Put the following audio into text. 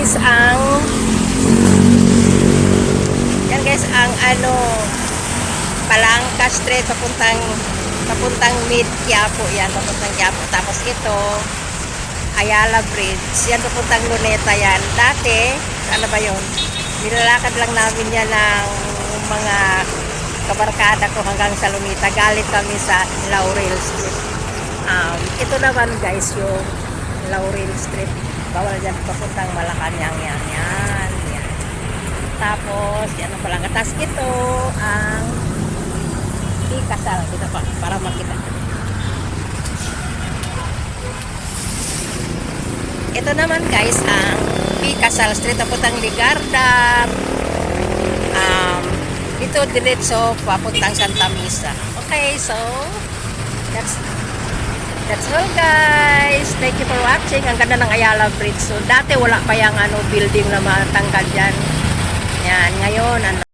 guys ang yan guys ang ano Palangka Street papuntang papuntang Mid Quiapo yan papuntang Quiapo tapos ito Ayala Bridge yan papuntang Luneta yan. Dati ano ba yun? Nilalakad lang namin yan ng mga kabarkada ko hanggang sa Luneta. Galit kami sa Laurel Street. Um, ito naman guys yung Laurel Street. Bawal dyan papuntang Malacanang yan. Yan. Yan tapos yan ang palangka tapos ito ang ikasal. Dito pa para makita. Ito naman guys ang Pikasal Street. Papuntang Ligarda. Um, dito diretso papuntang Santa Misa. Okay so that's That's all guys. Thank you for watching. Ang ganda ng Ayala Bridge. So dati wala pa yung ano, building na matangkad dyan. Yan, ngayon ano,